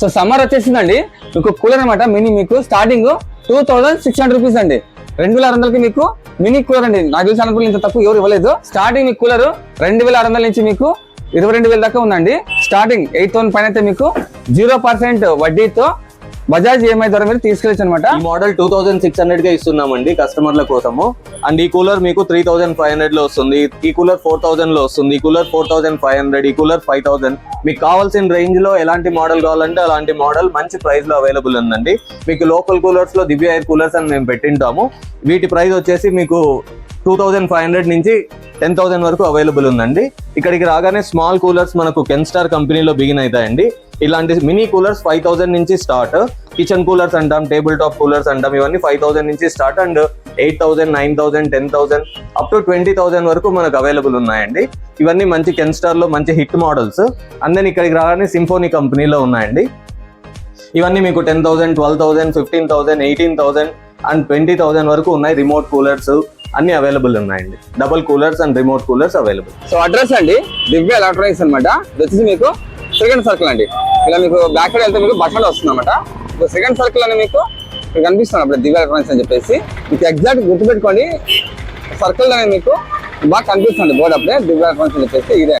So summer వచ్చేసిందండి. మీకు cooler అనమాట మినీ మీకు. Starting two thousand six hundred rupees అండి. రెండు వేల ఆరు వందలకి మీకు మినీ కూలర్ అండి. నాకు తెలిసిన అనుకుని ఇంత తక్కువ ఎవరు ఇవ్వలేదు. స్టార్టింగ్ మీకు కూలర్ రెండు వేల ఆరు వందల నుంచి మీకు ఇరవై రెండు వేల దాకా ఉందండి. స్టార్టింగ్ ఎయిట్ థౌసండ్ పైన అయితే మీకు జీరో పర్సెంట్ వడ్డీతో బజాజ్ ఈఎంఐ ద్వారా మీరు తీసుకెళ్ళచ్చు అనమాట. ఈ మోడల్ టూ థౌసండ్ సిక్స్ హండ్రెడ్గా ఇస్తున్నామండి కస్టమర్ల కోసము. అండ్ ఈ కూలర్ మీకు త్రీ థౌసండ్ ఫైవ్ హండ్రెడ్లో వస్తుంది. ఈ కూలర్ ఫోర్ థౌసండ్లో వస్తుంది. ఈ cooler four thousand five hundred ఈ కూలర్ ఫైవ్ థౌసండ్ మీకు కావాల్సిన రేంజ్లో ఎలాంటి మోడల్ కావాలంటే అలాంటి మోడల్ మంచి ప్రైస్లో అవైలబుల్ ఉందండి. మీకు లోకల్ కూలర్స్లో దివ్య ఎయిర్ కూలర్స్ అని మేము పెట్టింటాము. వీటి ప్రైస్ వచ్చేసి మీకు టూ థౌసండ్ ఫైవ్ హండ్రెడ్ నుంచి టెన్ థౌసండ్ వరకు అవైలబుల్ ఉందండి. ఇక్కడికి రాగానే స్మాల్ కూలర్స్ మనకు కెన్ స్టార్ కంపెనీలో బిగిన్ అవుతాయండి. ఇలాంటి మినీ కూలర్స్ ఫైవ్ థౌసండ్ నుంచి స్టార్ట్. కిచెన్ కూలర్స్ అంటాం టేబుల్ టాప్ కూలర్స్ అంటాం ఇవన్నీ ఫైవ్ థౌసండ్ నుంచి start and eight thousand nine thousand ten thousand up to twenty thousand వరకు మనకు అవైలబుల్ ఉన్నాయండి. ఇవన్నీ మంచి కెన్ మంచి హిట్ మోడల్స్ అండ్ దెన్ ఇక్కడికి రాగానే సింఫోనీ కంపెనీలో ఉన్నాయండి. ఇవన్నీ మీకు ten thousand twelve thousand fifteen thousand eighteen thousand and twenty thousand వరకు ఉన్నాయి రిమోట్ కూలర్స్ అన్ని అవైలబుల్ ఉన్నాయండి. Double coolers and remote coolers available so address అండి దివ్య ఎలక్ట్రానిక్స్ అనమాట ఇది వచ్చేసి మీకు సెకండ్ సర్కిల్ అండి. ఇలా మీకు బ్యాక్ సైడ్ వెళ్తే మీకు బస్ స్టాండ్ వస్తుంది అనమాట సెకండ్ సర్కిల్ అని మీకు ఇక్కడ కనిపిస్తుంది అప్పుడు దివ్య ఎలక్ట్రానిక్స్ అని చెప్పేసి. మీకు ఎగ్జాక్ట్ గుర్తుపెట్టుకోండి. సర్కిల్ అనేది మీకు బాగా కనిపిస్తుంది. బోర్డు అప్పుడే దివ్య ఎలక్ట్రానిక్స్ అని చెప్పేసి ఇదే.